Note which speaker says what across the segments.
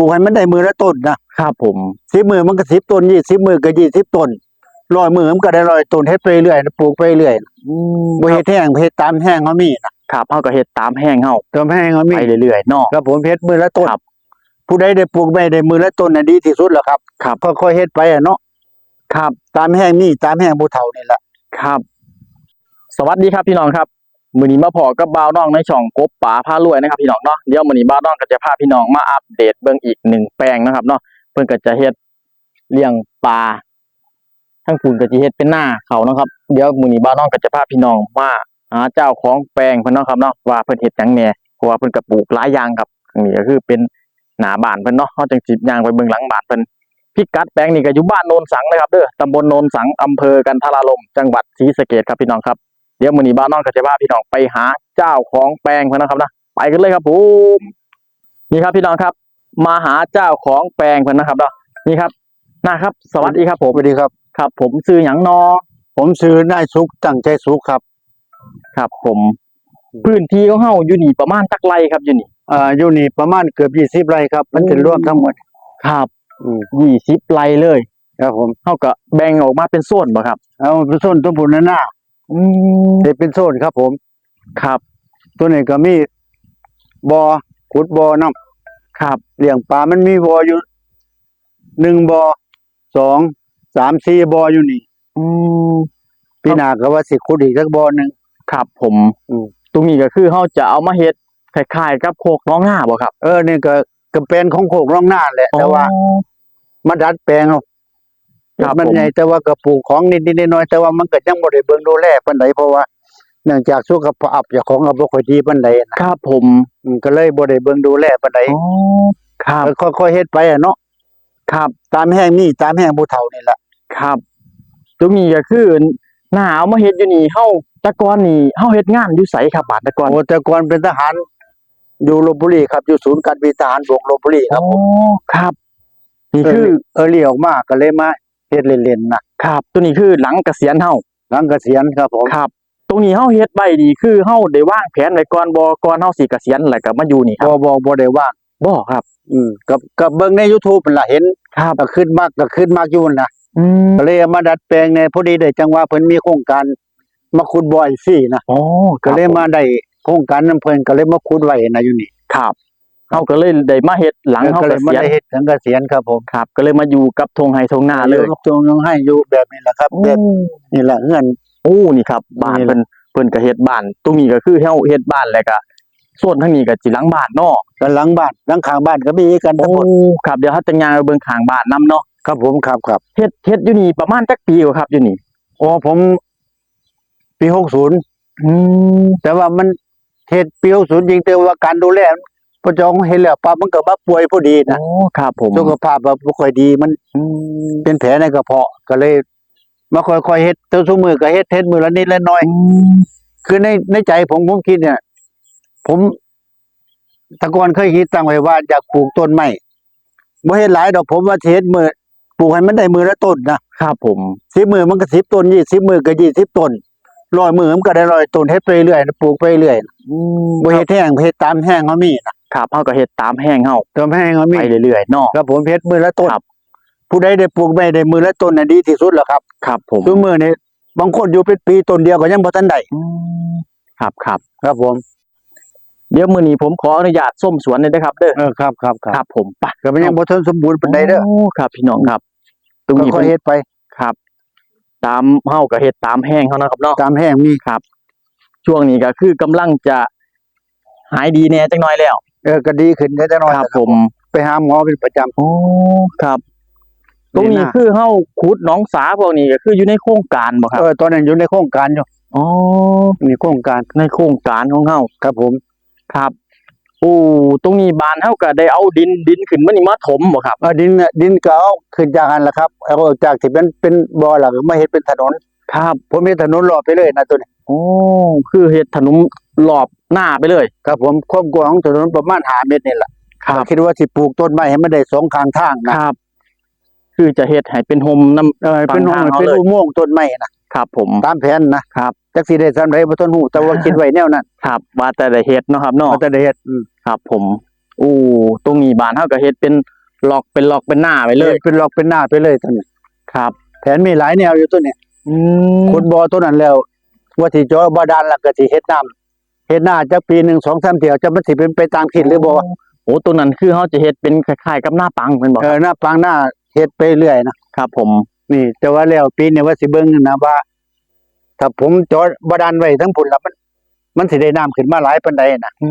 Speaker 1: ลูกให้มันได้มือละต้นนะครับ
Speaker 2: ผม
Speaker 1: สิบมือมันก็สิบต้นยี่สิบมือก็ยี่สิบต้นร้อยมือมันก็ได้ร้อยต้นเฮ็ดไปเรื่อยนะปลูกไปเรื่อย
Speaker 2: อืม
Speaker 1: บ่เฮ็ดแห้งเฮ็ดตามแห้งเขามีนะครับ
Speaker 2: เฮาก็เฮ็ดตามแห้งเฮา
Speaker 1: ตามแห้งเขามี
Speaker 2: ไปเรื่อยๆเนาะ
Speaker 1: ครับผมเฮ็ดมือละต้น
Speaker 2: ครับ
Speaker 1: ผู้ใดได้ปลูกไม่ได้มือละต้นน่ะดีที่สุดแล้วครับ
Speaker 2: ครับ
Speaker 1: ค่อยๆเฮ็ดไปอะเนาะ
Speaker 2: ครับ
Speaker 1: ตามแห้งนี่ตามแห้งผู้เฒ่านี่แหละ
Speaker 2: ครับ สวัสดีครับพี่น้องครับ มือนี้มาพอกับบ่าวน้องในช่องกบป๋าพารวยนะครับพี่น้องเนาะเดี๋ยวมือนี้บ่าวน้องก็จะพาพี่น้องมาอัปเดตเบิ่งอีกหนึ่งแปลงนะครับเนาะเพิ่นก็จะเฮ็ดเลี้ยงปลาทั้งคุณก็จะเฮ็ดเป็นหน้าเขานะครับ เดี๋ยวมือนี้บ่าวน้องก็จะพาพี่น้องมาหาเจ้าของแปลงเพิ่นเนาะครับเนาะว่าเพิ่นเฮ็ดหยังแหน่เพราะว่าเพิ่นก็ปลูกหลายอย่างครับนนี้ก็คือเป็นหน้าบ้านเพิ่นเนาะเฮาจังสิย่างไปเบิ่งหลังบ้านเพิ่นพิกัดแปลงนี่ก็อยู่บ้านโนนสังเลยครับเด้อตำบลโนนสังอำเภอกันทาราลมจังหวัดศรีสะเกษครับพี่น้องครับ เดี๋ยวมื้อนี้บ้านน้องก็จะพาพี่น้องไปหาเจ้าของแปลงเพิ่นนะครับนะไปกันเลยครับผมนี่ครับพี่น้องครับ มาหาเจ้าของแปลงเพิ่นนะครับเนาะนี่ครับนะครับ สวัสดีครับผม
Speaker 1: สวัสดีครับ
Speaker 2: ครับ ผมซื้อหยังนอ
Speaker 1: ผมซื้อนายสุขตั้งใจสุขครับ
Speaker 2: ครับ ผม พื้นที่ของเฮาอยู่นี่ประมาณตักไรครับอยู่นี่
Speaker 1: อ่าอยู่นี่ประมาณเกือบยี่สิบไร่ครับ มันจะรวมทั้งหมด
Speaker 2: ครับ
Speaker 1: อืม
Speaker 2: ยี่สิบไรเลย
Speaker 1: ครับผม
Speaker 2: เฮาก็แบ่งออกมาเป็นโซนบ่ครับ
Speaker 1: เอาเป็นโซนตัวบุญหน้า
Speaker 2: อืม
Speaker 1: เด็เป็นโซนครับ ผม
Speaker 2: ครับ
Speaker 1: ตัวนี้ก็มีบอ่อขุดบ่อน้
Speaker 2: ครับำ
Speaker 1: เลี้ยงปลา มันมีบ่ออยู่หนึ่งบ่อสองสามสี่บ่ออยู่นี่
Speaker 2: อืม
Speaker 1: ปีหน้าก็ว่าสิขุดอีกสักบ่อหนึ่ง
Speaker 2: ครับผม
Speaker 1: อืม
Speaker 2: ตรงนี้ก็คือเขาจะเอามาเฮ็ดคล้ายๆกับโคกน้องหน้าบ่ครับ
Speaker 1: เออนี่ก็ก็เป็นของโคกร่องหน้าแหละแต่ว่า
Speaker 2: อ๋อ
Speaker 1: มาดัดแปลงเอา
Speaker 2: ครับ
Speaker 1: มัน
Speaker 2: ผม
Speaker 1: ใหญ่แต่ว่าก็ปลูกของนิดๆหน่อยๆแต่ว่ามันก็ยังบ่ได้เบิ่งดูแลปานใดเพราะว่าเนื่องจากสุขภาพเจ้าของก็บ่ค่อยดีปานใดนะครับ
Speaker 2: ผม
Speaker 1: อืมก็เลยบ่ได้เบิ่งดูแลปานใด
Speaker 2: อ๋อครับ
Speaker 1: ก็ค่อยๆเฮ็ดไปอะเนาะ
Speaker 2: ครับ
Speaker 1: ตามแห้งนี่ตามแห้งผู้เฒ่านี่แหละ
Speaker 2: ครับตรงนี้ก็คือหน้าเอามาเฮ็ดอยู่นี่เฮาแตะกอนนี่เฮาเฮ็ดงานอยู่ไสครับบาดแตะกอน
Speaker 1: โอ้แต่ก่อนเป็นทหารอยู่ลพบุรีครับอยู่ศูนย์การบินทหารบกลพบุรีครับ
Speaker 2: อ๋อครับนี่
Speaker 1: เอ
Speaker 2: คือ
Speaker 1: อเออเรียกออกมาก็เลยมา เฮ็ดเล่นๆนะครับ
Speaker 2: ตัวนี้คือหลังเกษียณเฮา
Speaker 1: หลังเกษียณครับผม
Speaker 2: ครับ ตรงนี้เฮาเฮ็ดไว้นี่คือเฮาได้วางแผนไว้ก่อนบ่ก่อนเฮาสิเกษียณแล้วก็มาอยู่นี่ครับ
Speaker 1: บ่บ่บ่ได้ว่าง
Speaker 2: บ่ครับ
Speaker 1: อืมก็ก็เบิ่งใน YouTube นั่นล่ะเห็น
Speaker 2: ครับ
Speaker 1: ก็ขึ้นมากก็ขึ้นมากอยู่นั่นนะ
Speaker 2: อืม
Speaker 1: ก็เลยเอามาดัดแปลงในพอดีได้จังหวะเพิ่นมีโครงการมาขุดบ่อยซี่นะ
Speaker 2: อ๋อ
Speaker 1: ก็เลยมาได้โครงการนํเพิ่นก็เลยมาขุดไว้นะอยู่นี่
Speaker 2: ครับ เฮาก็เลยได้มาเฮ็ดหลังเฮา
Speaker 1: ก็
Speaker 2: เก
Speaker 1: เลยมา
Speaker 2: ษียณ
Speaker 1: ได้เฮ็ดถึงเกษียณครับผม
Speaker 2: ครับ ก็เลยมาอยู่กับทงไฮทงนาเลย
Speaker 1: อตรงยังให้อยู่แบบนี้แหละครับแบบนี่แหละเฮือน
Speaker 2: โอ้นี่ครับบ้าน
Speaker 1: นี่แหละ
Speaker 2: เพิ่นเพิ่นก็เฮ็ดบ้าน ตรงนี้ก็คือเฮาเฮ็ดบ้านแล้วก็ส่วนทางนี้ก็สิหลังบ้านเนาะ
Speaker 1: กันหลังบ้านหลังข้างบ้านก็มีกันทั้งหมด
Speaker 2: ครับเดี๋ยวเฮาจะย่างไปเบิ่งข้างบ้านนํเนาะ
Speaker 1: ครับผมครับครับ
Speaker 2: เฮ็ดเฮ็ดอยู่นี่ประมาณจักปีกว่าครับอยู่นี่
Speaker 1: โอ้ผมปี60
Speaker 2: อืม
Speaker 1: แต่ว่ามันเฮ็ดปี60จริงแต่ว่าการดูแล พอจองเห็นแล้วปั๊บมันก็มาป่วยพอดี
Speaker 2: โอ้
Speaker 1: นะครับ
Speaker 2: ผม
Speaker 1: สุขภาพแบบบ่ค่อยดีมัน
Speaker 2: อืม
Speaker 1: เป็นแผลในกระเพาะก็เลย มาค่อยๆเฮ็ดเต้าซุมือก็เฮ็ดเฮ็ดมือละนิดละหน่อย คือในในใจผมผมคิดเนี่ย ผมแตะกอนเคยคิดตั้งไว้ว่าอยากปลูกต้นไม้บ่เฮ็ดหลายดอกผมว่าสิเฮ็ดมือปลูกให้มันได้มือละต้นนะครับ
Speaker 2: ผม
Speaker 1: สิบมือมันก็สิบต้นยี่สิบมือก็ยี่สิบต้นร้อยมือมันก็ได้ร้อยต้นเฮ็ดไปเรื่อยปลูกไปเรื่อย
Speaker 2: อืม
Speaker 1: บ่เฮ็ดแห้งบ่เฮ็ดตามแห้งเขามีนะ ครับ
Speaker 2: เฮาก็เฮ็ดตามแห้งเฮา
Speaker 1: ตามแห้งเขามี
Speaker 2: ไปเรื่อยๆเนาะ
Speaker 1: ครับผมเฮ็ดมือละต้น
Speaker 2: ครับ
Speaker 1: ผู้ใดได้ปลูกไม่ได้มือละต้นน่ะดีที่สุดแล้วครับ
Speaker 2: ครับ ผม
Speaker 1: ทุกมือนี่บางคนอยู่เป็นปีต้นเดียวก็ยังบ่ทันได้
Speaker 2: อืมครับครับ
Speaker 1: ครับผม
Speaker 2: เดี๋ยวมื้อนี้ผมขออนุญาตส้มสวนหน่อยเด้อครับ เด้อ
Speaker 1: เออครับครับค
Speaker 2: ครั
Speaker 1: รับบ
Speaker 2: ผมไป
Speaker 1: ก็มันยังบ่ทันสมบูรณ์ปานใดเด้อ
Speaker 2: โครับ พี่น้องครับ ตรง
Speaker 1: ก็
Speaker 2: นี้
Speaker 1: ค่อย
Speaker 2: เพิ่น
Speaker 1: เฮ็ดไป
Speaker 2: ครับ ตามเฮาก็เฮ็ดตามแห้งเฮานะครับเนาะ
Speaker 1: ตามแห้งมี
Speaker 2: ครับ ช่วงนี้ก็คือกำลังจะ หายดีแน่จังน้อยแล้ว
Speaker 1: เออก็ดีขึ้นได้แต่น้อย
Speaker 2: ครับ
Speaker 1: นะครับ
Speaker 2: ผม
Speaker 1: ไปหาหมอเป็นประจำ
Speaker 2: โอ้ครับ ตรงนี้
Speaker 1: นี่นะ
Speaker 2: คือเฮาขุดหนองสาพวกนี้ก็คืออยู่ในโครงการบ่ครับ
Speaker 1: เออตอนนั้นอยู่ในโครงการอยู่
Speaker 2: อ๋อ
Speaker 1: มีโครงการ
Speaker 2: ในโครงการของเฮา
Speaker 1: ครับผม
Speaker 2: ครับโอ้ตรงนี้บ้านเฮาก็ได้เอาดินดินขึ้นมานี่มาถมบ่ครับ
Speaker 1: เออดินน่ะดินก็เอาขึ้นจากอันละครับเอาออกจากที่เป็นเป็นบ่อหลักมาเฮ็ดเป็นถนน
Speaker 2: ครับ
Speaker 1: ผมเฮ็ดถนนรอบไปเลยนะตัวนี้
Speaker 2: โอ้คือเฮ็ดถนน รอบหน้าไปเลย
Speaker 1: ครับผมความกว้างของถนนประมาณ5เมตรนี่แหละ
Speaker 2: ครับ
Speaker 1: คิดว่าสิปลูกต้นไม้ให้มันได้สองข้างทางนะครับ
Speaker 2: คือจะเฮ็ดให้เป็นโฮมน้ำ
Speaker 1: เออเป็น
Speaker 2: ฝั่งทางเขา
Speaker 1: เป็น
Speaker 2: เลย
Speaker 1: อุโมงค์ต้นไม้นะครับ
Speaker 2: ผม
Speaker 1: ตามแผนนะครับจักสิได้ซำใดบ่ทันฮู้แต่ว่าคิดไว้แนวนั้น
Speaker 2: ครับว่าแต่ได้เฮ็ดเนาะครับเนาะ
Speaker 1: ว่าแต่ได้เฮ็ดอืม
Speaker 2: ครับ ผมโโอ้ตรงนี้บ้านเฮาก็เฮ็ดเป็นล็อกเป็นล็อกเป็นหน้าไปเลย
Speaker 1: เป็นหลอกเป็นหน้าไปเลยตัวนี้
Speaker 2: ครับ
Speaker 1: แผนมีหลายแนวอยู่ตัวนี้
Speaker 2: อืม
Speaker 1: ขุดบ่อตัวนั้นแล้ว ว่าสิเจาะบาดาลแล้วก็สิเฮ็ดน้ำ เฮ็ดหน้าจักปีหนึง2 3เที่ยวจะมันสิเป็นไปตามคิดหรือบ่
Speaker 2: โอ้ตรงนั้นคือเฮาจะเฮ็ดเป็นคล้ายๆกับหน้าปังแม่นบ่
Speaker 1: เออหน้าปางหน้าเฮ็ดไปเรื่อยนะครับ
Speaker 2: ผม
Speaker 1: นี่ แต่ว่าแล้วปีนี้ว่าสิเบิ่งนะว่า ถ้าผมเจาะบาดาลไว้ทั้งพุ่นแล้วมัน มันสิได้น้ำขึ้นมาหลายปานใดน่ะ
Speaker 2: อื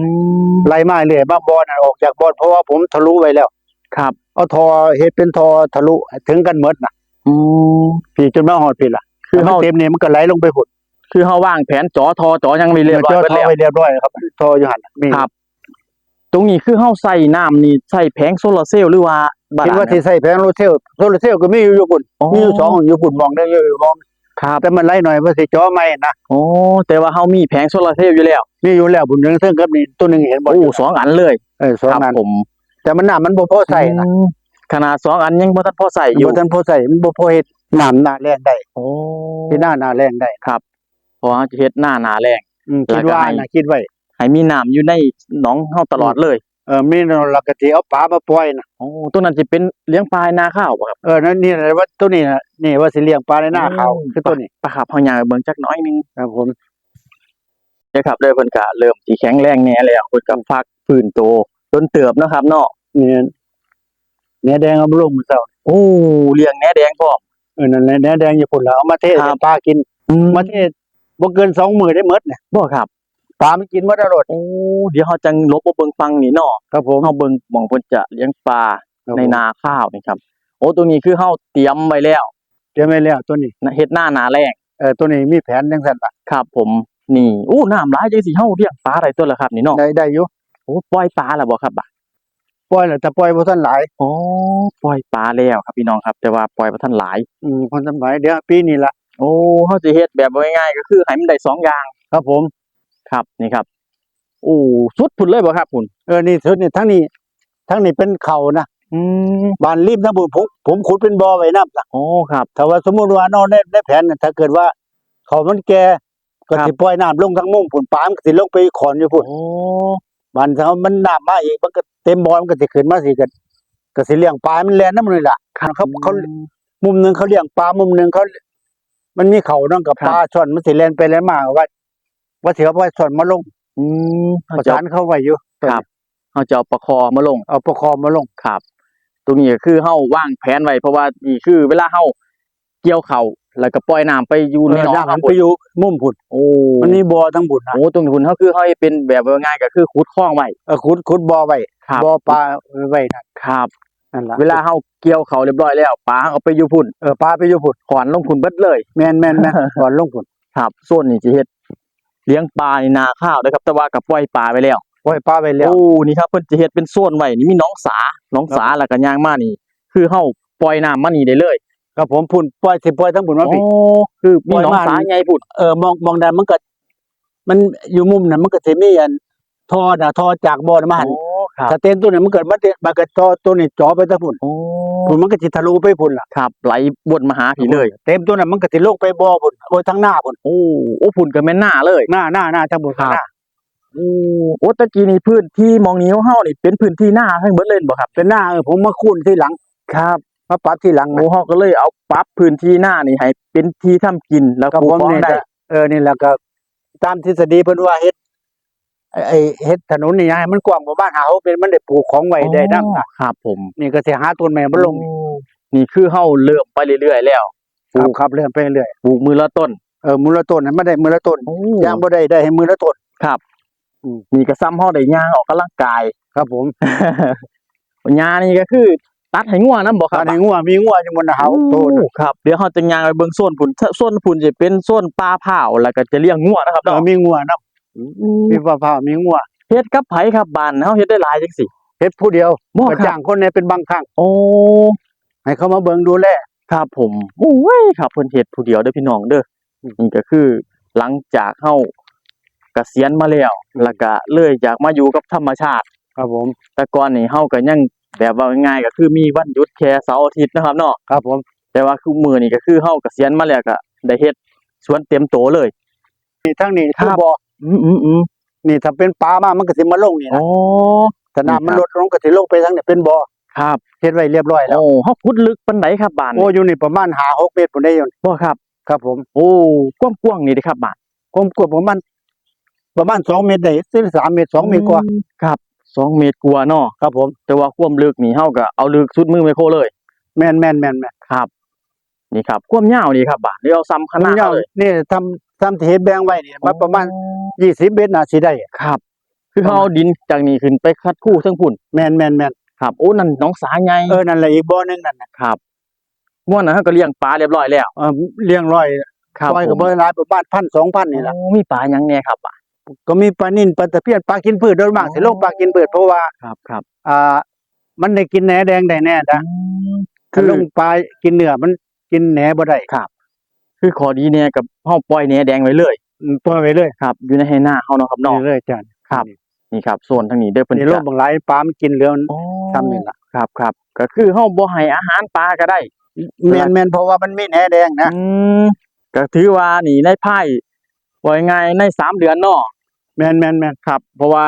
Speaker 2: ม
Speaker 1: ไหลมาเรื่อยมาบ่อนั่นออกจากบ่อเพราะว่าผมทะลุไว้แล้ว
Speaker 2: ครับ
Speaker 1: เอาทอเฮ็ดเป็นทอทะลุถึงกันหมดน่ะ
Speaker 2: อืม
Speaker 1: พี่จนมาฮอดพี่ล่ะ
Speaker 2: คือ
Speaker 1: ถ้ามัน
Speaker 2: เฮา
Speaker 1: เต็มนี่มันก็ไหลลงไปพุ่น
Speaker 2: คือเฮาวางแผนจอทอจอยังไม่เรียบร้อย
Speaker 1: เจาะ
Speaker 2: ไป
Speaker 1: ทอ
Speaker 2: แล้ว
Speaker 1: ไว้เรียบร้อยครับทออยู่หั่นมี
Speaker 2: ครับ ตรงนี้คือเฮาใส่น้ำนี่ใส่แผงโซลาร์เซลล์หรือว่าบา
Speaker 1: คิด
Speaker 2: ดาล
Speaker 1: ว่าสิใช้แผงโซลาร์เซลล์โซลาร์เซลล์ก็มีอยู่อยู่พุ่น
Speaker 2: อ๋อ
Speaker 1: มีอยู่สองอยู่พุ่นมองได้อยู่อยู่มอง
Speaker 2: ครับ
Speaker 1: แต่มันไหลหน่อยว่าสิเจาะไม่นะ
Speaker 2: โอ้แต่ว่าเฮามีแผงโซลาร์เซลล์อยู่แล้ว
Speaker 1: มีอยู่แล้วพุ่นนึงซึ่งกับนี่ตัวหนึงเห็นบ่
Speaker 2: โอ้สองอันเลย
Speaker 1: เออสอง
Speaker 2: ครับ
Speaker 1: อัน
Speaker 2: ผม
Speaker 1: แต่มันน้ามันบ่พอใส่นะ
Speaker 2: อืมขนาดสองอันยังบ่ทันพอใส่อยู่
Speaker 1: บ่ทันพอใส่มันบ่พอเฮ็ดน้ำหน้าแรงได้
Speaker 2: โอ้
Speaker 1: ที่หน้าหน้าแรงได้
Speaker 2: เพราะว่าจะเฮ็ดหน้าหนาแรง
Speaker 1: อืม
Speaker 2: แล้
Speaker 1: คิ
Speaker 2: ว
Speaker 1: ด
Speaker 2: ก็
Speaker 1: ว่า
Speaker 2: ให้
Speaker 1: นะคิดไว้
Speaker 2: ให้มีน้ำอยู่ในหนองเฮาตลอดเลย
Speaker 1: เออมีนั่นแล้วก็สิเอาปลามาปล่อยนะ
Speaker 2: โอ้ตัวนั้นสิเป็นเลี้ยงปลานาข้าวบ่ครับ
Speaker 1: เออนั่นนี่แหละว่าตัวนี้นะนี่ว่าสิเลี้ยงปลาในหน้าเขา
Speaker 2: อืม
Speaker 1: คือตัวนี้
Speaker 2: ปลาครับเฮาย่างไปเบิ่งจักหน้อยหนึง
Speaker 1: ครับผม
Speaker 2: เด้อครับเด้อเพิ่นก็เริ่มสิแข็งแรงแหน่แล้วเพิ่นก็ฟักฟื้นโตจนเติบเนาะครับเนาะ
Speaker 1: นี่เนื้อแดงเอามาลงมื้อเช้า
Speaker 2: โอ้เลี้ยงแหน่แดงพร้อม
Speaker 1: เออนั่นแหละเนื้อแดงญี่ปุ่นแล้วเอามาเทศ
Speaker 2: ครับ
Speaker 1: ให้ปลากิน
Speaker 2: อืม
Speaker 1: มาเทศ บ่เกิน2มื้อได้หมดเนี่ย
Speaker 2: บ่ครับ
Speaker 1: ปลามันกินหมดอรด
Speaker 2: โอ้เดี๋ยวเฮาจังลบมาเบิ่งฟังนี่เนาะ
Speaker 1: ครับผม
Speaker 2: เฮาเบิ่งหม่องเพิ่นจะเลี้ยงปลา
Speaker 1: ครับ
Speaker 2: ใน
Speaker 1: ผม
Speaker 2: นาข้าวนี่ครับ โอ้ตรงนี้คือเฮาเตรียมไว้แล้ว
Speaker 1: เตรียมไว้แล้วตัวนี้
Speaker 2: นะเฮ็ดหน้าหนาแรง
Speaker 1: เออตัวนี้มีแผนจังซั่นล่ะ
Speaker 2: ครับ ผมนี่อู้น้ำหลายจังสิเฮาเลี้ยงปลาได้ตัวละครับนี่เนาะ
Speaker 1: ได้ได้อยู่
Speaker 2: โอ้ปล่อยปลาแล้วบ่ครับบ่ะ
Speaker 1: ปล่อยแล้วแต่ปล่อยบ่ทันหลาย
Speaker 2: อ๋อปล่อยปลาแล้วครับพี่น้องครับ แต่ว่าปล่อยบ่ทันหลาย
Speaker 1: อืมคนทำหลายเดี๋ยวปีนี้ล่ะ
Speaker 2: โอ้เฮาสิเฮ็ดแบบว่าง่ายๆก็คือให้มันได้สองอย่าง
Speaker 1: ครับผม
Speaker 2: ครับนี่ครับโอ้สุดพุ่นเลยบ่ครับพุ่น
Speaker 1: เออนี่สุดนี่ทั้งนี้ทั้งนี้เป็นเขานะ
Speaker 2: อืม
Speaker 1: บ้านริมทั้งบุญผมผมขุดเป็นบ่อไว้น้ำนะ
Speaker 2: โอ้ครับ
Speaker 1: ถ้าว่าสมมุติว่าเนอนในในแผนน่ะถ้าเกิดว่า เขามันแก่ก็
Speaker 2: ครับ
Speaker 1: สิปล่อยน้ำลงทั้งมุมผุนปามนก็สิลงไปขอนอยู่พุ่น
Speaker 2: โอ้
Speaker 1: บ้านถ้ามันน้ำมาอีกมันก็เต็มบ่อมันก็สิขึ้นมาสิก็ก็สิเลี้ยงปลามันแล่นน้ำเลยล่ะเขาเขามุมหนึงเขาเลี้ยงปลามุมหนึงเขา มันมีเขานั่งกับ
Speaker 2: ครับ
Speaker 1: ปลาช่อนมันสิแล่นไปแล่นมาว่าว่าสิเอาปลาช่อนมาลง
Speaker 2: อืม
Speaker 1: ป
Speaker 2: เฮา
Speaker 1: ระ
Speaker 2: จะ
Speaker 1: สานเข้าไว้อยู่
Speaker 2: ครับเฮาจะเอาประคอมาลง
Speaker 1: เอาประคองมาลง
Speaker 2: ครับ ตรงนี้ก็คือเฮาวางแผนไว้เพราะว่านี่คือเวลาเฮาเกี่ยวเข่าวแล้วก็ปล่อยน้ำไปอยู่ในหนอง
Speaker 1: เออ
Speaker 2: ครั
Speaker 1: มั
Speaker 2: บ
Speaker 1: นไปอยู่มุมพุ่น
Speaker 2: โอ้
Speaker 1: มันมีบ่อทั้งบุญนะ
Speaker 2: โอ้ตรงนี้คุณเขาคือเขาให้เป็นแบบว่าง่ายก็คือขุดคลองไว้
Speaker 1: เออขุดขุดบ่อไว้
Speaker 2: ครับ
Speaker 1: บ่อปลาไว้นั่น
Speaker 2: ครับ
Speaker 1: นั่นล่ะ
Speaker 2: เวลาเฮาเกี่ยวเขาวเรียบร้อยแล้วปลาเอาไปอยู่พุ่น
Speaker 1: เออปลาไปอยู่พุ่น
Speaker 2: ขอนลงพุ่นเบิดเลย
Speaker 1: แม่นแม่นแม่นก่อนลงพุ่น
Speaker 2: ครับส่วนนี้สิเฮ็ดเลี้ยงปลาในนาข้าวนะครับ แต่ว่ากับปล่อยปลาไปแล้ว
Speaker 1: ปล่อยปลาไว้แล้ว
Speaker 2: โอ้นี่ครับเพิ่นจะเฮ็ดเป็นโซนไว้นี่มีหน้องสาหน้องสาแล้วก็ย่างมานี่ คือเฮาปล่อยน้ำมานี่ได้เลย
Speaker 1: ครับผมพุ่นปล่อยสิปล่อยทั้งพุ่นมา
Speaker 2: โอ้
Speaker 1: พี่
Speaker 2: คือมี
Speaker 1: ปล่อย
Speaker 2: หน้อง
Speaker 1: มา
Speaker 2: สาใหญ่พุ่น
Speaker 1: เออมองมองด้านมันก็มันอยู่มุมนั้นมันก็สิมีอันท่อน่ะท่อจากบ่อน่ะมาหั่น
Speaker 2: โอ้ครับ
Speaker 1: ถ้าเต้นตัวนี้มันเกิดมาเต้นมันก็ท่อตัวนี้จ่อไปทั้งพุ่น
Speaker 2: โอ้
Speaker 1: พุ่นมันก็สิทะลุไปพุ่นล่ะ
Speaker 2: ครับ ไหลวนมาหาพี่เลย
Speaker 1: เต็มตัวนั้นมันก็สิลงไปบ่อพุ่นโอ้ยทั้งหน้าพุ่น
Speaker 2: โอ้โอ้พุ่นก็แม่นหน้าเลย
Speaker 1: หน้าหน้าหน้าทั้งพุ่น
Speaker 2: ครับ
Speaker 1: หน้า
Speaker 2: โอ้โอ้ตะกี้นี่พื้นที่มองนี้ของเฮานี่เป็นพื้นที่หน้าทั้งเบิดเลยบ่ครับ
Speaker 1: เป็นหน้าเออผมมาคูนที่หลัง
Speaker 2: ครับ
Speaker 1: มาปรับที่หลัง
Speaker 2: โอ้
Speaker 1: นะ
Speaker 2: เฮาก็เลยเอาปรับพื้นที่หน้านี่ให้เป็นที่ทำกินแล้ว
Speaker 1: ครับ
Speaker 2: ปลู
Speaker 1: ผ
Speaker 2: ก
Speaker 1: ม
Speaker 2: ของ
Speaker 1: นี่
Speaker 2: ได้
Speaker 1: ก็เออนี่แหละก็ตามทฤษฎีเพิ่นว่าเฮ็ด ไอ้ไอ้เฮ็ดถนนนี่ให้มันกว้างกว่าบ้านเฮาเป็นมันได้ปลูกของไว้ได้นำน่ะ
Speaker 2: ครับผม
Speaker 1: นี่ก็สิหาต้นไม้มาลง
Speaker 2: โอ้นี่คือเฮาเริ่มไปเรื่อยๆแล้ว
Speaker 1: ครับครับเรื่อยไปเรื่อย
Speaker 2: ปลูกมือละต้น
Speaker 1: เออมูลต้นให้มันได้มูลต้น
Speaker 2: โอ้
Speaker 1: ย่างบ่ได้ได้ให้มือละต้น
Speaker 2: นี่ก็ซ้ำเฮาได้ย่างออกกำลังกาย
Speaker 1: ครับผม
Speaker 2: ยานี่ก็คือตัดให้งัวนํบ่ค
Speaker 1: ต
Speaker 2: รั
Speaker 1: อบนนี้งัวมีงัวอยู่บนเฮาโต
Speaker 2: โอ้
Speaker 1: น่ะ
Speaker 2: ครับเดี๋ยวเฮาจะย่างไปเบิ่งโซนพุ่นถ้าโซนพุ่นจะเป็นโซนปลาเผาแล้วก็จะเลี้ยงงัวนะครับ
Speaker 1: เออ
Speaker 2: เนาะ
Speaker 1: มีงัวนำ มีฟ้าฟ้ามีงัว
Speaker 2: เฮ็ดกับไผครับบ้านเฮาเฮ็ดได้หลายจังซี่
Speaker 1: เฮ็ดผู้เดียว
Speaker 2: บ่
Speaker 1: ก็
Speaker 2: ครั
Speaker 1: จ้า
Speaker 2: บ
Speaker 1: งคนเนี่ยเป็นบางครั้ง
Speaker 2: โอ้
Speaker 1: ให้เขามาเบิ่งดูแล
Speaker 2: ครับผมโอ้ยครับเพิ่นเฮ็ดผู้เดียวเด้อพี่น้องเด้ออ
Speaker 1: ม
Speaker 2: นี่ก็คือหลังจากเฮาเกษียณมาแล้ว
Speaker 1: อืม
Speaker 2: แล้วก็เลยอยากมาอยู่กับธรรมชาติ
Speaker 1: ครับผม
Speaker 2: แต่ก่อนนี่เฮาก็ยังแบบว่าง่ายๆก็คือมีวันหยุดแค่เสาร์อาทิตย์นะครับเนาะ
Speaker 1: ครับผม
Speaker 2: แต่ว่าคือมื้อนี้ก็คือเฮาเกษียณมาแล้วก็ได้เฮ็ดสวนเต็มโตเลย
Speaker 1: นี่ทั้งนี้
Speaker 2: ครั
Speaker 1: คือบ บ่อ
Speaker 2: อืมๆ
Speaker 1: นี่ถ้าเป็นปลามามันก็สิมาลงนี่
Speaker 2: ๆอ๋
Speaker 1: นะ
Speaker 2: อ
Speaker 1: ถ้าน้ำมัน
Speaker 2: ครับ
Speaker 1: ลดลงก็สิลงไปทางนี้เป็นบ่อ
Speaker 2: ครับ
Speaker 1: เฮ็ดไว้เรียบร้อยแล้ว
Speaker 2: โอ้เฮาขุดลึกปานใดครับบ้าน
Speaker 1: โอ้อยู่นี่ประมาณ5 6เมตรพุ่นได้อยู่
Speaker 2: บ่ครับ
Speaker 1: ครับผม
Speaker 2: โอ้กว้างๆนี่เด้ครับบ้าน
Speaker 1: ผมกดประมาณประมาณ2เมตรได้ถึง3เมตร2เมตรกว่า
Speaker 2: ครับสองเมตรกว่าเนาะ
Speaker 1: ครับผม
Speaker 2: แต่ว่าความลึกนี่เฮาก็เอาลึกสุดมือไมโครเลย
Speaker 1: แม่นแม่นแม่นแม่น
Speaker 2: ครับ นี่ครับความยาวนี่ครับบ้านเดี๋ยวเอาซ้ำขนาด
Speaker 1: ยาว
Speaker 2: เลย
Speaker 1: นี่ทำทำที่เฮ็ดแบ่งไว้นี่มาประมาณ 20เมตรน่าสิได้
Speaker 2: ครับ คือ
Speaker 1: ประมาณ
Speaker 2: เขาเอาดินจากนี้ขึ้นไปคัดคู่ทั้งพุ่น
Speaker 1: แม่นแม่นแม่น
Speaker 2: ครับโอ้นั่นน้องสาใหญ่
Speaker 1: เออนั่นแหละอีกบ่อหนึงนั่นน่ะ
Speaker 2: ครับม่วนนั้นเขาก็เลี้ยงปลาเรียบร้อยแล้ว
Speaker 1: เออเลี้ยงร้อย
Speaker 2: ครับ
Speaker 1: ร้อยก็
Speaker 2: ผม
Speaker 1: บ่หลายประมาณ1,000 2,000นี่ล่ะ
Speaker 2: โอ้มีปลาหยังแน่ครับอะ
Speaker 1: ก็มีปลานิ่นปลาตะเพียนปลากินพืชโดยมาก
Speaker 2: อ๋อ
Speaker 1: สิลงปลากินพืชเพราะว่า
Speaker 2: ครับครับ
Speaker 1: อ่า มันได้กินแหนแดงได้แน่นะ
Speaker 2: คื
Speaker 1: ถ้า
Speaker 2: อ
Speaker 1: ลงปลากินเนื้อมันกินแหนบ่ได้
Speaker 2: คือขอดีเนี่ยกับเฮาปล่อยแหนแดงไว้เลย
Speaker 1: อืม ปล่อยไว้เลย
Speaker 2: ครับอยู่ในให้หน้าเฮาเนาะครับ
Speaker 1: ปล่
Speaker 2: น้
Speaker 1: อ
Speaker 2: อยง
Speaker 1: ไว้เลยจ้ะ
Speaker 2: ครับ นี่ครับส่วนทางนี้เด้อเพิ่น
Speaker 1: นี่โล
Speaker 2: จะ
Speaker 1: กบางหลายปลามันกินเหลือมัน
Speaker 2: อ๋อ
Speaker 1: ทำนี่ล่ะ
Speaker 2: ครับครับก็คือเฮาบ่ให้อาหารปลาก็ได้
Speaker 1: แม่นแม่นเพราะว่ามันมีแหนแดงนะ
Speaker 2: อืมก็ถือว่านี่ในไพ่ว่าง่ายๆในสามเดือนเนาะ
Speaker 1: แม่นแม่นแม่น
Speaker 2: ครับ เพราะว่า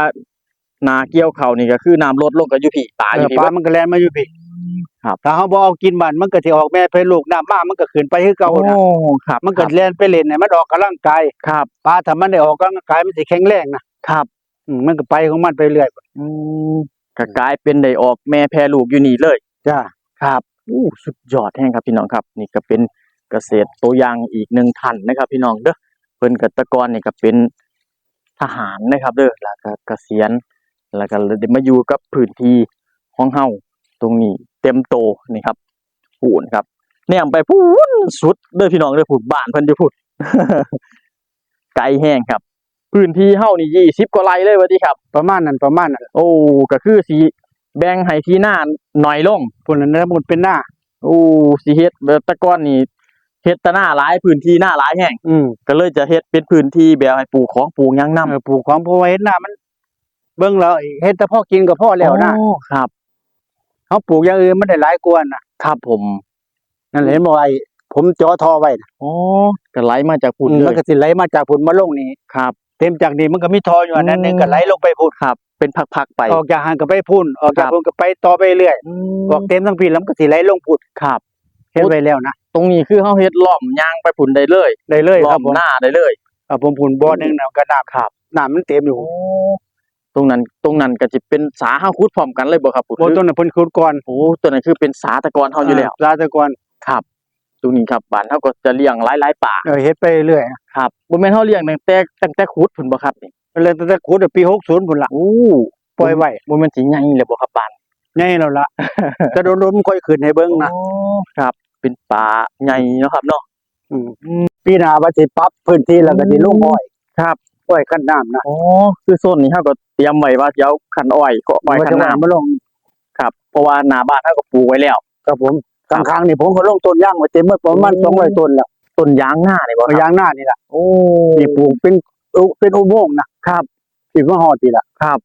Speaker 2: นาเกี่ยวเขาวนี่ก็คือน้ำลดลงก็อยู่พี่ปลา
Speaker 1: เอ
Speaker 2: อยู่
Speaker 1: อ
Speaker 2: พี่
Speaker 1: ปลา
Speaker 2: เบิด
Speaker 1: มันก็แล่นมาอยู่พี่
Speaker 2: ครับ
Speaker 1: ถ้าเฮาบ่เอากินบ้านมันก็สิออกแม่ไปลูกน้ำมามันก็ขึ้นไปคือเก่านะ
Speaker 2: โอ้ครับ
Speaker 1: มันก็แล่นไปเล่นให้มันออกกำลังกาย
Speaker 2: ครับ
Speaker 1: ปลาถ้ามันได้ออกกำลังกายมันสิแข็งแรงนะครับอืมมันก็ไปของมันไปเรื่อย
Speaker 2: อืมก็กลายเป็นได้ออกแม่แพรลูกอยู่นี่เลย
Speaker 1: จ้า
Speaker 2: ครับอู้สุดยอดแห้งครับพี่น้องครับ นี่ก็เป็นเกษตรตัวอย่างอีกหนึ่งท่านนะครับ พี่น้องเด้อเพิ่นกตะกรนี่ก็เป็นทหารนะครับเด้อแล้วก็เกษียณแล้วก็เลยได้มาอยู่กับพื้นที่ของเฮาตรงนี้ เต็มโตนี่ครับพูนครับแนมไปพูนสุดเด้อพี่น้องเด้อพูดบ้านเพิ่นอยู่พูดไกลแห้งครับ พื้นที่เฮานี่ยี่สิบกว่าไร่เลยว่าติครับ
Speaker 1: ประมาณนั้นประมาณนั้น
Speaker 2: โอ้ก็คือสิแบ่งให้ที่หน้าหน่อยลง
Speaker 1: พุ่นนั้นนะมันเป็นหน้า
Speaker 2: โอ้สิเฮ็ดแบบแตะก้อนนี่เฮ็ดแตะหน้าหลายพื้นที่หน้าหลายแห่ง
Speaker 1: อืม
Speaker 2: ก็เลยจะเฮ็ดเป็นพื้นที่แบบให้ปลูกของปลูกหยังนำ
Speaker 1: เออปลูกของเพราะว่าเฮ็ดหน้ามัน เบิ่งแล้วเฮ็ดแต่พอกินก็พอแล้วนะ
Speaker 2: ครับ
Speaker 1: เขาปลูกอย่างอื่นมันได้หลายกว่านะครับ
Speaker 2: ผม
Speaker 1: นั่นแหละเห็นบ่ไอ้ผมจ่อทอไว้นะ
Speaker 2: อ๋อก็ไหลมาจากพุ่น
Speaker 1: อืม
Speaker 2: เล
Speaker 1: มัน
Speaker 2: ย
Speaker 1: ก็สิไหลมาจากพุ่นมาลงนี่
Speaker 2: ครับ
Speaker 1: เต็มจากนี่มันก็มีทออยู่อันนั้น
Speaker 2: อืม
Speaker 1: หนึงก็ไหลลงไปพุ่น
Speaker 2: ครับ เป็นพักๆไป
Speaker 1: ออกจากหางก็ไปพุ่นออกจาก
Speaker 2: ครับ
Speaker 1: พุ่นก็ไปต่อไปเรื่อย
Speaker 2: อื
Speaker 1: ออกเต็มทั้งปีแล้วมันก็สิไหลลงพุ่น
Speaker 2: ครับ
Speaker 1: เฮ็ดไว้แล้วนะ
Speaker 2: ตรงนี้คือเฮาเฮ็ดล้อมยางไปพุ่นได้เลย
Speaker 1: ได้เลย
Speaker 2: ล้
Speaker 1: ค
Speaker 2: อ
Speaker 1: รับ
Speaker 2: ม
Speaker 1: ผม
Speaker 2: หน้าได้เลย
Speaker 1: ครับผมพุ่นบ่อหนึงน่ะก็น้ำ
Speaker 2: ครับ
Speaker 1: น้ำมันเต็มอยู่
Speaker 2: โอ้ ตรงนั้นตรงนั้นก็สิเป็นสาเฮาขุดพร้อมกันเลยบ่ครับพุ่น
Speaker 1: บ่ต้นน่ะเพิ่นขุดก่อน
Speaker 2: โอ้ตัวนั้นคือเป็นสาตะกอนเฮาอยู่แล้ว
Speaker 1: ลาแตะกอน
Speaker 2: ครับตรงนี้ครับบ้านเฮาก็จะเลี้ยงหลายๆป่า
Speaker 1: เออเฮ็ดไปเรื่อย
Speaker 2: ครับบ่แม่นเฮาเลี้ยงตั้งแต่ตั้งแต่ขุดพุ่นบ่ครับนี่
Speaker 1: เลยตั้งแต่ขุดอะปี60พุ่นล่ะ
Speaker 2: โอ้
Speaker 1: ปล่อยไว้
Speaker 2: บ่แม่นสิใหญ่เลยบ่ครับบ้าน
Speaker 1: ใหญ่แล้วล่ะแต่โดนๆมันค่อยขึ้นให้เบิ่งนะ
Speaker 2: อ๋อครับ เป็นป่าใหญ่เนาะครับเนาะ
Speaker 1: อืมปีหน้าว่าสิปรับพื้นที่แล้วก็สิลงอ้อย
Speaker 2: ครับ
Speaker 1: อ้อยคันน้ำนะ
Speaker 2: อ๋อคือโซนนี้เฮาก็เตรียมไว้ว่าสิเอาคันอ้อยก็อ้อยคันน้ำ
Speaker 1: มาลง
Speaker 2: ครับเพราะว่าหน้าบ้านเฮาก็ปลูกไว้แล้ว
Speaker 1: ครับผม
Speaker 2: ครั
Speaker 1: ก
Speaker 2: บ
Speaker 1: ลางๆนี่ผมก็ลงต้นยางไว้เต็มหมดประมาณ
Speaker 2: อืม
Speaker 1: 200ต้นแล้ว
Speaker 2: ต้นยางหน้านี่บ่ค
Speaker 1: เอา
Speaker 2: รับ
Speaker 1: ยางหน้านี่ล่ะ
Speaker 2: โอ้
Speaker 1: นี่ปลูกเป็นอุเป็นอุโมงค์นะครับสิมาฮอดพี่ล่ะ
Speaker 2: ครับ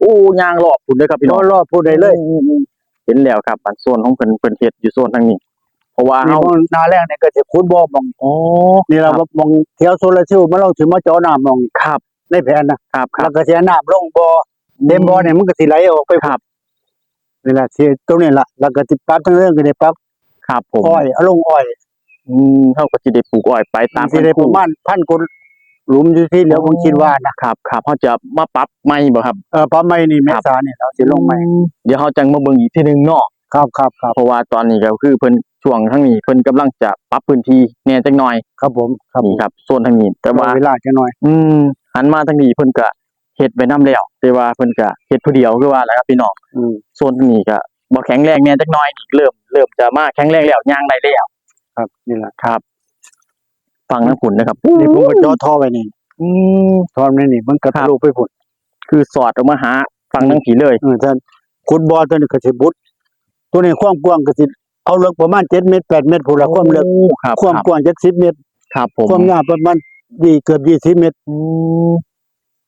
Speaker 2: โอ้ยางรอบพุ่นเด้อครับพี่น้อง
Speaker 1: รอๆพูดได้เลย
Speaker 2: อืมๆเห็นแล้วครับบ้านโซนของเพิ่นเพิ่นเฮ็ดอยู่โซนทางนี้ เพราะว่า
Speaker 1: นี่
Speaker 2: เฮา
Speaker 1: มองหน้าแรกนี่ก็สิขุดบ่อมอง
Speaker 2: อ๋อ
Speaker 1: นี่เรา
Speaker 2: ครับ
Speaker 1: มองเที่ยวโซลาร์เซลล์มาลงสิมาเจาะน้ำมองนี่
Speaker 2: ครับ
Speaker 1: ในแผนนะครับ
Speaker 2: ครั
Speaker 1: แล้
Speaker 2: บ
Speaker 1: วก็สิเอาน้ำลงบ่อเต็มบ่อเนี่ยมันก็สิไหลออกไป
Speaker 2: ครับ
Speaker 1: นี่ล่ะสิตรงนี้ล่ะแล้วก็สิปรับทั้งเรื่องก็ได้ปรับ
Speaker 2: ครับผม
Speaker 1: อ้อยเอาลงอ้อย
Speaker 2: อืมเฮาก็สิได้ปลูกอ้อยไปตาม
Speaker 1: สิได้ประมาณพันกว่าหลุมอยู่ที่เหลือผมคิดว่านะครับ
Speaker 2: ครับเขาจะมาปรับใหม่บ่ครับ
Speaker 1: เออปรับใหม่นี่เม
Speaker 2: ครับ
Speaker 1: ษานี่เราสิลงใหม่
Speaker 2: เดี๋ยวเขาจังมาเบิ่งอีกทีหนึงเนาะ
Speaker 1: ครับครับครับ
Speaker 2: เพราะว่าตอนนี้ก็คือเพิ่น ช่วงทั้งนี้เพิ่นกำลังจะปรับพื้นที่แหน่จักหน่อย
Speaker 1: ครับผมครับ
Speaker 2: นี่ครับโซนทางนี้แต่ว่า
Speaker 1: เวลาจะหน่อย
Speaker 2: อืมหันมาทางนี้เพิ่นก็เฮ็ดไว้นํแล้วแต่ว่าเพิ่นก็เฮ็ดผู้เดียวคือว่าแหละครับพี่น้อง
Speaker 1: อืม
Speaker 2: โซนทางนี้ก็บ่แข็งแรงแหน่จักหน่อยนี่เริ่มเริ่มจะมาแข็งแรงแล้วย่างได้แล้ว
Speaker 1: ครับนี่ล่ะ
Speaker 2: ครับ ฟังน้ำขุนนะครับ
Speaker 1: นี่ผมก็เจ่อท่อไว้นี่
Speaker 2: อืม
Speaker 1: ท่อนี่นี่มันก็
Speaker 2: ครั
Speaker 1: ทะ
Speaker 2: บ
Speaker 1: ลุไปพุ่น
Speaker 2: คือสอดออกมาหาฟังทั้งผีเลย
Speaker 1: เออท่านขุดบ่อตัวนี้ก็สิบุดตัวนี้ความกว้างก็สิ เอาลึกประมาณ7เมตร8เมตรพุ่นละความลึก
Speaker 2: โอ้ครับ
Speaker 1: ความ
Speaker 2: ครับ
Speaker 1: กว้าง70เมตร
Speaker 2: ครับผม
Speaker 1: ความยาวประมาณ20เกือบ20เมตร
Speaker 2: อืม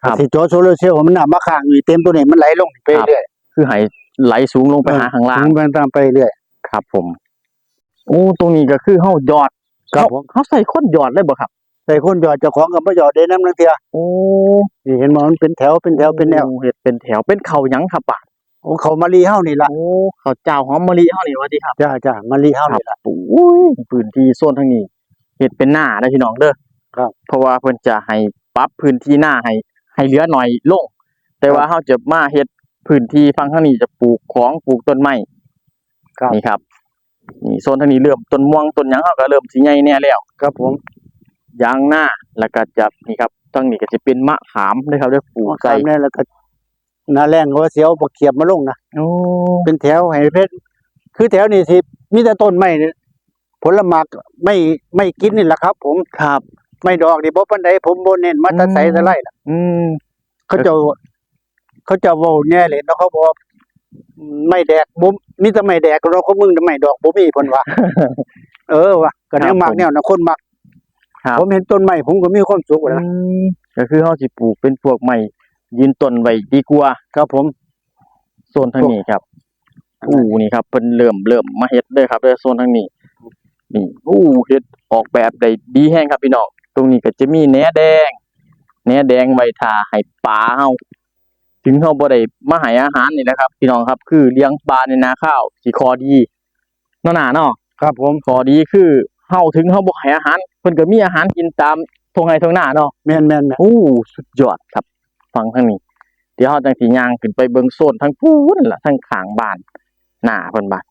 Speaker 2: ครับ
Speaker 1: สิเจ่อโซลาร์เซลล์มันน่ะมาข้างนี่เต็มตัวนี้มันไหลลงไป
Speaker 2: ครับ
Speaker 1: เรื่อย
Speaker 2: คือให้ไหลสูงลงไปหาข้างล่าง
Speaker 1: มันไปตามไปเรื่อย
Speaker 2: ครับ ผม โอ้ตรงนี้ก็คือเฮาหยอด
Speaker 1: ครับ
Speaker 2: เขา
Speaker 1: ผม
Speaker 2: เขาใส่คนหยอดเลยบ่ครับ
Speaker 1: ใส่คนหยอดเจ้าของก็บ่หยอดได้น้ำลังเทื่อ
Speaker 2: โอ้
Speaker 1: นี่เห็นบ่มันเป็นแถวเป็นแถวเป็นแนว
Speaker 2: โอ้เฮ็ดเป็นแถวเป็นเขาหยังครับป่ะ
Speaker 1: โอ้เขามารีเฮานี่ล่ะ
Speaker 2: โอ้ข้าวเจ้าหอมมะลิเฮานี่ว่าติครับ
Speaker 1: จ้าจ้ามารีเฮา
Speaker 2: ครับ
Speaker 1: นี่ล่ะ
Speaker 2: โอ้ยพื้นที่โซนทางนี้เฮ็ดเป็นหน้าได้อพี่น้องเด้อ
Speaker 1: ครับ
Speaker 2: เพราะว่าเพิ่นจะให้ปรับพื้นที่หน้าให้ ให้เหลือหน่อยลง แต่ว่าเฮาจะมาเฮ็ดพื้นที่ฝั่งทางนี้จะปลูกของปลูกต้นไม้
Speaker 1: ครับ
Speaker 2: นี่ครับนี่โซนทางนี้เริ่มต้นม่วงต้นหยังเฮาก็เริ่มสิใหญ่แน่แล้ว
Speaker 1: ครับผม
Speaker 2: ยางหน้าแล้วก็จะนี่ครับทางนี้ก็จะเป็นมะขามเด้อครับเด้อปลูก
Speaker 1: ครั
Speaker 2: ใส่
Speaker 1: บแน่แล้วก็ห น้าแรงก็ว่าเสียวบ่เขียบมาลงนะ
Speaker 2: โอ้
Speaker 1: เป็นแถวให้เพชรคือแถวนี้สิมีแต่ต้นไม้นี่ผลไม้ไม่ไม่กินนี่แหละครับ ผม
Speaker 2: ครับ
Speaker 1: ไม่ดอกนี่บ่ปานใดผมบ่เน้นมาแตะไสแตะไร่ล่ะ
Speaker 2: อืม
Speaker 1: เขาเจะเขาเจะเว้าแน่เลยเนาะเขาบอกว่าไม่แดกบ่มีแต่ไม่แดกเราก็มึงแต่ไม่ดอกบ่มีเพิ่นว่า เออว่ะก็แนวมักแนวนะคนมัก
Speaker 2: ครับ
Speaker 1: ผมเห็นต้นไม้ผมก็มีความสุขแล้ว
Speaker 2: อืมก็คือเฮาสิปลูกเป็นพวกไม้ ยืนต้นไว้ดีกว่า
Speaker 1: ครับผม
Speaker 2: โซนทางนี้ครับอู้นี่ครับเพิ่นเริ่มเริ่มมาเฮ็ดเด้อครับเด้อโซนทางนี้นี่อู้เฮ็ดออกแบบได้ดีแฮงครับพี่น้องตรงนี้ก็จะมีแหนแดงแหนแดงไว้ทาให้ปลาเฮาถึงเฮาบ่ได้มาให้อาหารนี่แหละครับ พี่น้องครับ คือเลี้ยงปลาในนาข้าวสิคอดีเนาะหนาเนาะ
Speaker 1: ครับ ผม
Speaker 2: คอดีคือเฮาถึงเฮาบ่ให้อาหารเพิ่นก็มีอาหารกินตามทงไห้ทงนาเนาะ
Speaker 1: แม่นแม่นแม่น
Speaker 2: โอ้สุดยอดครับ ฟังทางนี้ เดี๋ยวเราจังสิย่างขึ้นไปเบิ่งโซนทั้งพูนล่ะทั้งข้างบ้านหน้าเพิ่นบาน